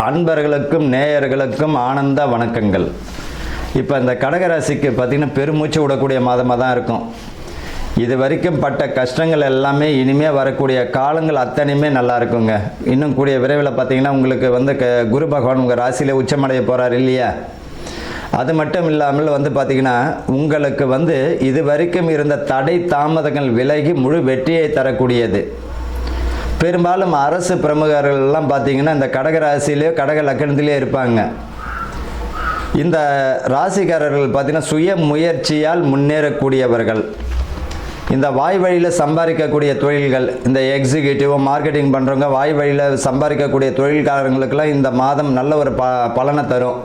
அன்பர்களுக்கும் நேயர்களுக்கும் ஆனந்த வணக்கங்கள். இப்போ இந்த கடகராசிக்கு ராசிக்கு பார்த்தீங்கன்னா பெருமூச்சு விடக்கூடிய மாதமாக தான் இருக்கும். இது வரைக்கும் பட்ட கஷ்டங்கள் எல்லாமே இனிமேல் வரக்கூடிய காலங்கள் அத்தனையுமே நல்லா இருக்குங்க. இன்னும் கூடிய விரைவில் பார்த்தீங்கன்னா உங்களுக்கு வந்து க குரு பகவான் உங்கள் ராசியில் உச்சமடைய போகிறார் இல்லையா? அது மட்டும் இல்லாமல் வந்து பார்த்தீங்கன்னா உங்களுக்கு வந்து இது வரைக்கும் இருந்த தடை தாமதங்கள் விலகி முழு வெற்றியை தரக்கூடியது. பெரும்பாலும் அரசு பிரமுகர்கள்லாம் பார்த்தீங்கன்னா இந்த கடக ராசிலேயோ கடக லக்கணத்திலே இருப்பாங்க. இந்த ராசிக்காரர்கள் பார்த்தீங்கன்னா சுய முயற்சியால் முன்னேறக்கூடியவர்கள். இந்த வாய் வழியில் சம்பாதிக்கக்கூடிய தொழில்கள் இந்த எக்ஸிக்யூட்டிவ் மார்க்கெட்டிங் பண்ணுறவங்க வாய் வழியில் சம்பாதிக்கக்கூடிய தொழில்காரங்களுக்கெல்லாம் இந்த மாதம் நல்ல ஒரு ப பலனை தரும்.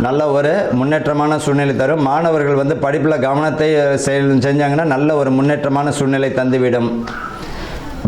நல்ல ஒரு முன்னேற்றமான சூழ்நிலை தரும். மாணவர்கள் வந்து படிப்பில் கவனத்தை செய்- செஞ்சாங்கன்னா நல்ல ஒரு முன்னேற்றமான சூழ்நிலை தந்துவிடும்.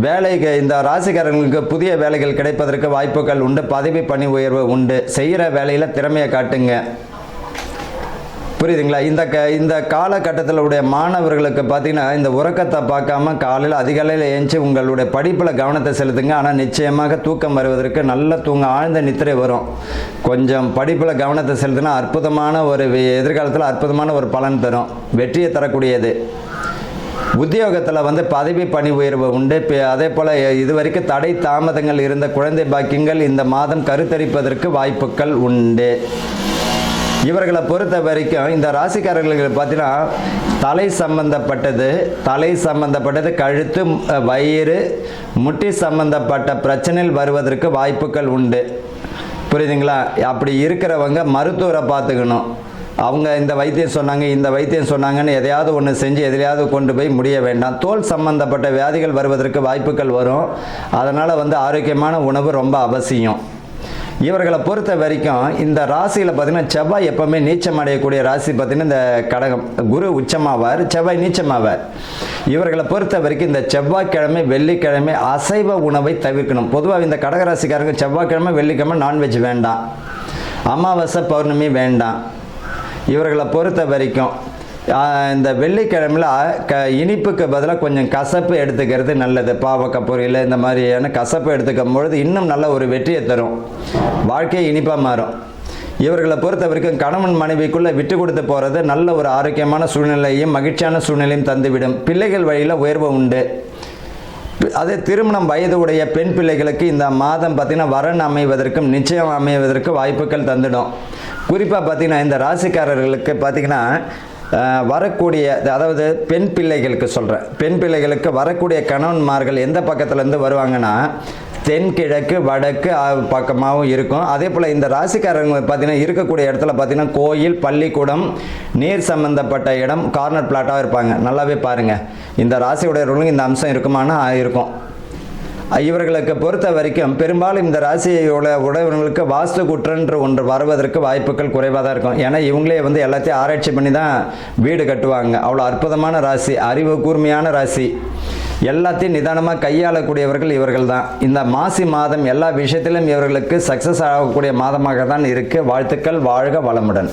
வேலைக்கு இந்த ராசிக்காரங்களுக்கு புதிய வேலைகள் கிடைப்பதற்கு வாய்ப்புகள் உண்டு பதவி பணி உயர்வு உண்டு. செய்கிற வேலையில் திறமையை காட்டுங்க. புரியுதுங்களா? இந்த க இந்த காலகட்டத்தில் உடைய மாணவர்களுக்கு பார்த்தீங்கன்னா இந்த உறக்கத்தை பார்க்காம காலையில் அதிகாலையில் ஏஞ்சி உங்களுடைய படிப்பில் கவனத்தை செலுத்துங்க. ஆனால் நிச்சயமாக தூக்கம் வருவதற்கு நல்ல தூங்க ஆழ்ந்த நித்திரை வரும். கொஞ்சம் படிப்பில் கவனத்தை செலுத்தினா அற்புதமான ஒரு எதிர்காலத்தில் அற்புதமான ஒரு பலன் தரும். வெற்றியை தரக்கூடியது. உத்தியோகத்தில் வந்து பதவி பணி உயர்வு உண்டு. இப்போ அதே போல் இது வரைக்கும் தடை தாமதங்கள் இருந்த குழந்தை பாக்கியங்கள் இந்த மாதம் கருத்தரிப்பதற்கு வாய்ப்புகள் உண்டு. இவர்களை பொறுத்த வரைக்கும் இந்த ராசிக்காரர்களுக்கு பார்த்தீங்கன்னா தலை சம்பந்தப்பட்டது தலை சம்பந்தப்பட்டது கழுத்து வயிறு முட்டி சம்பந்தப்பட்ட பிரச்சனையில் வருவதற்கு வாய்ப்புகள் உண்டு. புரியுதுங்களா? அப்படி இருக்கிறவங்க மருத்துவரை பார்த்துக்கணும். அவங்க இந்த வைத்தியம் சொன்னாங்க இந்த வைத்தியம் சொன்னாங்கன்னு எதையாவது ஒன்று செஞ்சு எதிலையாவது கொண்டு போய் முடிய வேண்டாம். தோல் சம்பந்தப்பட்ட வியாதிகள் வருவதற்கு வாய்ப்புகள் வரும். அதனால் வந்து ஆரோக்கியமான உணவு ரொம்ப அவசியம். இவர்களை பொறுத்த வரைக்கும் இந்த ராசியில் பார்த்தீங்கன்னா செவ்வாய் எப்போவுமே நீச்சம் அடையக்கூடிய ராசி பார்த்தீங்கன்னா இந்த கடகம் குரு உச்சமாவார் செவ்வாய் நீச்சமாவார். இவர்களை பொறுத்த வரைக்கும் இந்த செவ்வாய்க்கிழமை வெள்ளிக்கிழமை அசைவ உணவை தவிர்க்கணும். பொதுவாக இந்த கடகராசிக்காரங்க செவ்வாய்க்கிழமை வெள்ளிக்கிழமை நான்வெஜ் வேண்டாம். அமாவாசை பௌர்ணமி வேண்டாம். இவர்களை பொறுத்த வரைக்கும் இந்த வெள்ளிக்கிழமையில் க இனிப்புக்கு பதிலாக கொஞ்சம் கசப்பு எடுத்துக்கிறது நல்லது. பாவக்காய் பொரியல் இந்த மாதிரியான கசப்பு எடுத்துக்கும் பொழுது இன்னும் நல்ல ஒரு வெற்றியை தரும். வாழ்க்கையை இனிப்பாக மாறும். இவர்களை பொறுத்த வரைக்கும் கணவன் மனைவிக்குள்ளே விட்டு கொடுத்து போகிறது நல்ல ஒரு ஆரோக்கியமான சூழ்நிலையும் மகிழ்ச்சியான சூழ்நிலையும் தந்துவிடும். பிள்ளைகள் வழியில் உயர்வு உண்டு. அதே திருமணம் வயது உடைய பெண் பிள்ளைகளுக்கு இந்த மாதம் பார்த்தீங்கன்னா வரன் அமைவதற்கும் நிச்சயம் அமைவதற்கு வாய்ப்புகள் தந்துடும். குறிப்பாக பார்த்தீங்கன்னா இந்த ராசிக்காரர்களுக்கு பார்த்தீங்கன்னா வரக்கூடிய அதாவது பெண் பிள்ளைகளுக்கு சொல்கிறேன் பெண் பிள்ளைகளுக்கு வரக்கூடிய கணவன்மார்கள் எந்த பக்கத்துலேருந்து வருவாங்கன்னா தென்கிழக்கு வடக்கு பக்கமாகவும் இருக்கும். அதே போல் இந்த ராசிக்காரங்க பார்த்தீங்கன்னா இருக்கக்கூடிய இடத்துல பார்த்தீங்கன்னா கோயில் பள்ளிக்கூடம் நீர் சம்பந்தப்பட்ட இடம் கார்னர் பிளாட்டாக இருப்பாங்க. நல்லாவே பாருங்கள் இந்த ராசியுடையவர்களுக்கு இந்த அம்சம் இருக்குமானா இருக்கும். இவர்களுக்கு பொறுத்த வரைக்கும் பெரும்பாலும் இந்த ராசியை உடையவர்களுக்கு வாஸ்து குற்றன்று ஒன்று வருவதற்கு வாய்ப்புகள் குறைவாக தான் இருக்கும். ஏன்னா இவங்களே வந்து எல்லாத்தையும் ஆராய்ச்சி பண்ணி தான் வீடு கட்டுவாங்க. அவ்வளோ அற்புதமான ராசி அறிவு கூர்மையான ராசி. எல்லாத்தையும் நிதானமாக கையாளக்கூடியவர்கள் இவர்கள் தான். இந்த மாசி மாதம் எல்லா விஷயத்திலும் இவர்களுக்கு சக்ஸஸ் ஆகக்கூடிய மாதமாக தான் இருக்குது வாழ்த்துக்கள் வாழ்க வளமுடன்.